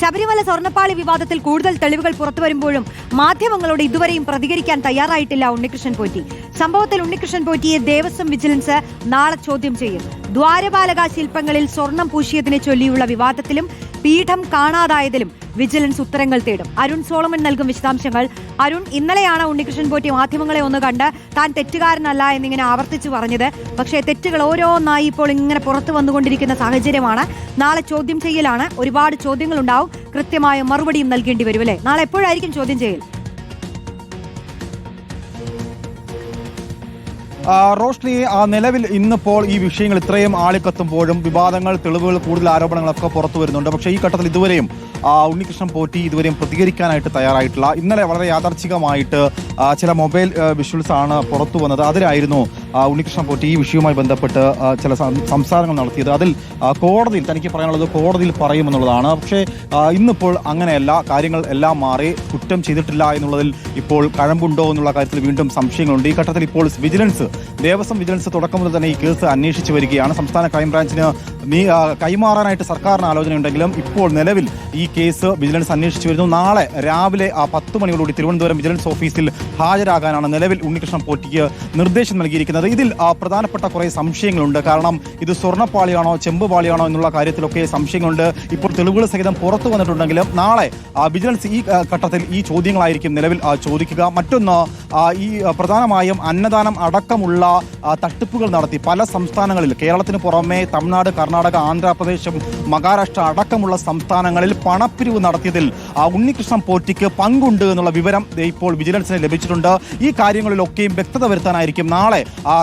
ശബരിമല സ്വർണപ്പാളി വിവാദത്തിൽ കൂടുതൽ തെളിവുകൾ പുറത്തുവരുമ്പോഴും മാധ്യമങ്ങളോട് ഇതുവരെയും പ്രതികരിക്കാൻ തയ്യാറായിട്ടില്ല ഉണ്ണികൃഷ്ണൻ പോറ്റി. സംഭവത്തിൽ ഉണ്ണികൃഷ്ണൻ പോറ്റിയെ ദേവസ്വം വിജിലൻസ് നാളെ ചോദ്യം ചെയ്യും. ദ്വാരപാലക ശില്പങ്ങളിൽ സ്വർണം പൂശിയതിനെ ചൊല്ലിയുള്ള വിവാദത്തിലും പീഠം കാണാതായതിലും വിജിലൻസ് ഉത്തരങ്ങൾ തേടും. അരുൺ സോളമൻ നൽകും വിശദാംശങ്ങൾ. അരുൺ ഇന്നലെയാണ് ഉണ്ണികൃഷ്ണൻ പോറ്റി മാധ്യമങ്ങളെ ഒന്ന് കണ്ട് താൻ തെറ്റുകാരനല്ല എന്നിങ്ങനെ ആവർത്തിച്ചു പറഞ്ഞത്. പക്ഷേ തെറ്റുകൾ ഓരോന്നായി ഇപ്പോൾ ഇങ്ങനെ പുറത്തു വന്നുകൊണ്ടിരിക്കുന്ന സാഹചര്യമാണ്. നാളെ ചോദ്യം ചെയ്യലാണ്. ഒരുപാട് ചോദ്യങ്ങളുണ്ടാവും. കൃത്യമായ മറുപടിയും നൽകേണ്ടി വരും അല്ലേ? നാളെ എപ്പോഴായിരിക്കും ചോദ്യം ചെയ്യൽ? റോഷ്നി നിലവിൽ ഇന്നിപ്പോൾ ഈ വിഷയങ്ങൾ ഇത്രയും ആളിക്കത്തുമ്പോഴും വിവാദങ്ങൾ തെളിവുകൾ കൂടുതൽ ആരോപണങ്ങളൊക്കെ പുറത്തു വരുന്നുണ്ട്. പക്ഷേ ഈ ഘട്ടത്തിൽ ഇതുവരെയും ഉണ്ണികൃഷ്ണൻ പോറ്റി ഇതുവരെയും പ്രതികരിക്കാനായിട്ട് തയ്യാറായിട്ടില്ല. ഇന്നലെ വളരെ യാദർച്ഛികമായിട്ട് ചില മൊബൈൽ വിഷ്വൽസ് ആണ് പുറത്തു വന്നത്. അതിലായിരുന്നു ഉണ്ണികൃഷ്ണൻ പോറ്റി ഈ വിഷയവുമായി ബന്ധപ്പെട്ട് ചില സംസാരങ്ങൾ നടത്തിയത്. അതിൽ കോടതിയിൽ തനിക്ക് പറയാനുള്ളത് കോടതിയിൽ പറയുമെന്നുള്ളതാണ്. പക്ഷേ ഇന്നിപ്പോൾ അങ്ങനെയല്ല. കാര്യങ്ങൾ എല്ലാം മാറി. കുറ്റം ചെയ്തിട്ടില്ല എന്നുള്ളതിൽ ഇപ്പോൾ കഴമ്പുണ്ടോ എന്നുള്ള കാര്യത്തിൽ വീണ്ടും സംശയങ്ങളുണ്ട്. ഈ ഘട്ടത്തിൽ ഇപ്പോൾ വിജിലൻസ് ദേവസ്വം വിജിലൻസ് തുടക്കം മുതൽ തന്നെ ഈ കേസ് അന്വേഷിച്ചു വരികയാണ്. സംസ്ഥാന ക്രൈംബ്രാഞ്ചിന് നീ കൈമാറാനായിട്ട് സർക്കാരിന് ആലോചനയുണ്ടെങ്കിലും ഇപ്പോൾ നിലവിൽ ഈ കേസ് വിജിലൻസ് അന്വേഷിച്ചു വരുന്നു. നാളെ രാവിലെ ആ പത്ത് മണിയോടുകൂടി തിരുവനന്തപുരം വിജിലൻസ് ഓഫീസിൽ ഹാജരാകാനാണ് നിലവിൽ ഉണ്ണികൃഷ്ണൻ പോറ്റിക്ക് നിർദ്ദേശം നൽകിയിരിക്കുന്നത്. ഇതിൽ ആ, പ്രധാനപ്പെട്ട കുറേ സംശയങ്ങളുണ്ട്. കാരണം ഇത് സ്വർണപ്പാളിയാണോ ചെമ്പ് പാളിയാണോ എന്നുള്ള കാര്യത്തിലൊക്കെ സംശയങ്ങളുണ്ട്. ഇപ്പോൾ തെളിവുകൾ സഹിതം പുറത്തു വന്നിട്ടുണ്ടെങ്കിലും നാളെ വിജിലൻസ് ഈ ഘട്ടത്തിൽ ഈ ചോദ്യങ്ങളായിരിക്കും നിലവിൽ ചോദിക്കുക. മറ്റൊന്ന് ഈ പ്രധാനമായും അന്നദാനം അടക്കമുള്ള തട്ടിപ്പുകൾ നടത്തി. പല സംസ്ഥാനങ്ങളിൽ കേരളത്തിന് പുറമെ തമിഴ്നാട് കർണാടക ആന്ധ്രാപ്രദേശും മഹാരാഷ്ട്ര അടക്കമുള്ള സംസ്ഥാനങ്ങളിൽ പണപ്പിരിവ് നടത്തിയതിൽ ഉണ്ണികൃഷ്ണൻ പോറ്റിക്ക് പങ്കുണ്ട് എന്നുള്ള വിവരം ഇപ്പോൾ വിജിലൻസിന് ലഭിച്ചിട്ടുണ്ട്. ഈ കാര്യങ്ങളിലൊക്കെയും വ്യക്തത വരുത്താനായിരിക്കും നാളെ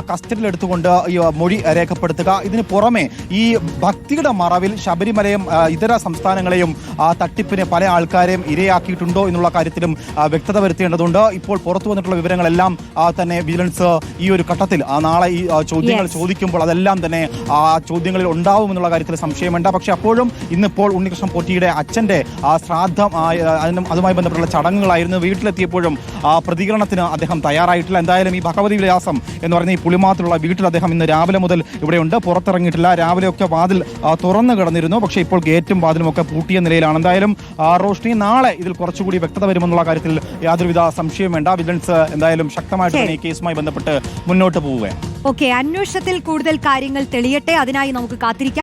കസ്റ്റഡിയിൽ എടുത്തുകൊണ്ട് ഈ മൊഴി രേഖപ്പെടുത്തുക. ഇതിന് പുറമെ ഈ ഭക്തിയുടെ മറവിൽ ശബരിമലയും ഇതര സംസ്ഥാനങ്ങളെയും തട്ടിപ്പിന് പല ആൾക്കാരെയും ഇരയാക്കിയിട്ടുണ്ടോ എന്നുള്ള കാര്യത്തിലും വ്യക്തത വരുത്തേണ്ടതുണ്ട്. ഇപ്പോൾ പുറത്തു വന്നിട്ടുള്ള വിവരങ്ങളെല്ലാം തന്നെ വിജിലൻസ് ഈ ഒരു ഘട്ടത്തിൽ നാളെ ഈ ചോദ്യങ്ങൾ ചോദിക്കുമ്പോൾ അതെല്ലാം തന്നെ ആ ചോദ്യങ്ങളിൽ ഉണ്ടാവുമെന്നുള്ള കാര്യത്തിൽ സംശയമുണ്ട് പക്ഷെ അപ്പോഴും ഇന്നിപ്പോൾ ഉണ്ണികൃഷ്ണൻ പോറ്റിയുടെ അച്ഛന്റെ ആ ശ്രാദ്ധം അതിനും അതുമായി ബന്ധപ്പെട്ടുള്ള ചടങ്ങുകളായിരുന്നു. വീട്ടിലെത്തിയപ്പോഴും ആ പ്രതികരണത്തിന് അദ്ദേഹം തയ്യാറായിട്ടില്ല. എന്തായാലും ഈ ഭഗവതി വിലാസം എന്ന് പറയുന്ന ഈ പുളിമാത്തിലുള്ള വീട്ടിൽ അദ്ദേഹം ഇന്ന് രാവിലെ മുതൽ ഇവിടെയുണ്ട്. പുറത്തിറങ്ങിയിട്ടില്ല. രാവിലെയൊക്കെ വാതിൽ തുറന്നു കിടന്നിരുന്നു. പക്ഷേ ഇപ്പോൾ ഗേറ്റും വാതിലും ഒക്കെ പൂട്ടിയ നിലയിലാണ്. എന്തായാലും റോഷ്നി നാളെ ഇതിൽ കുറച്ചുകൂടി വ്യക്തത വരുമെന്നുള്ള കാര്യത്തിൽ യാതൊരുവിധ സംശയവും വേണ്ട. വിജിലൻസ് എന്തായാലും ശക്തമായിട്ട് ഈ കേസുമായി ബന്ധപ്പെട്ട് മുന്നോട്ട് പോവുകയാണ്. ഓക്കെ അന്വേഷണത്തിൽ കൂടുതൽ കാര്യങ്ങൾ തെളിയട്ടെ. അതിനായി നമുക്ക് കാത്തിരിക്കാം.